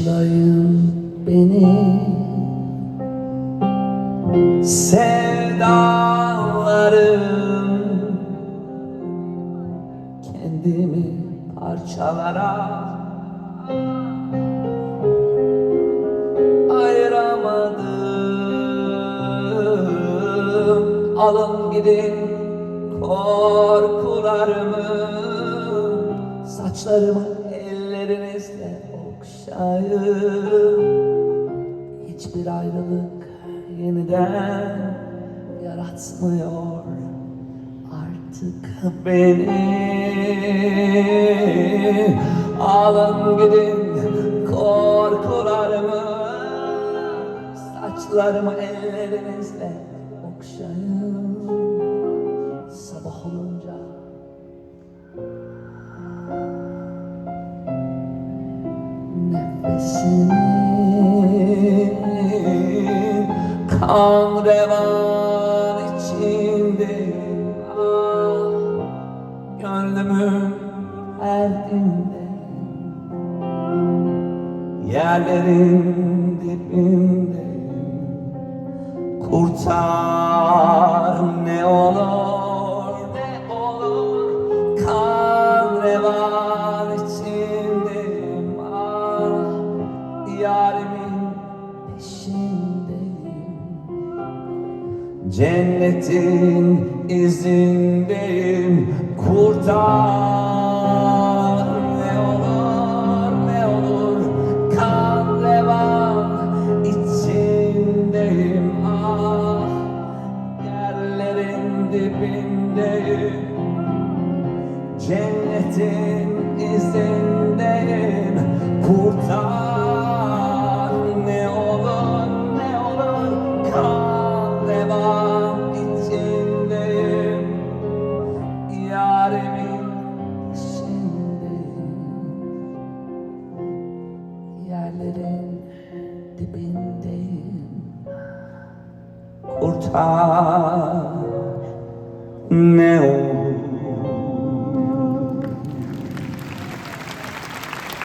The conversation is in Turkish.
Bağışlayın beni. Sevdalarım Kendimi parçalara Ayıramadım. Alın gidin korkularımı Saçlarıma ellerinizle okşayın Hiçbir ayrılık yeniden yaratmıyor. Artık beni Alın gidin korkularımı Saçlarımı ellerinizle okşayın Nefesini kan revan içindeyim ah, Gönlümün derdinde Yerlerin dibindeyim Kurtar Cennetin izindeyim. Kurtar ne olur ne olur. Kan revan içindeyim. Ah Yerlerin dibindeyim. Cennetin izindeyim. Kurtar Kurtar ne olur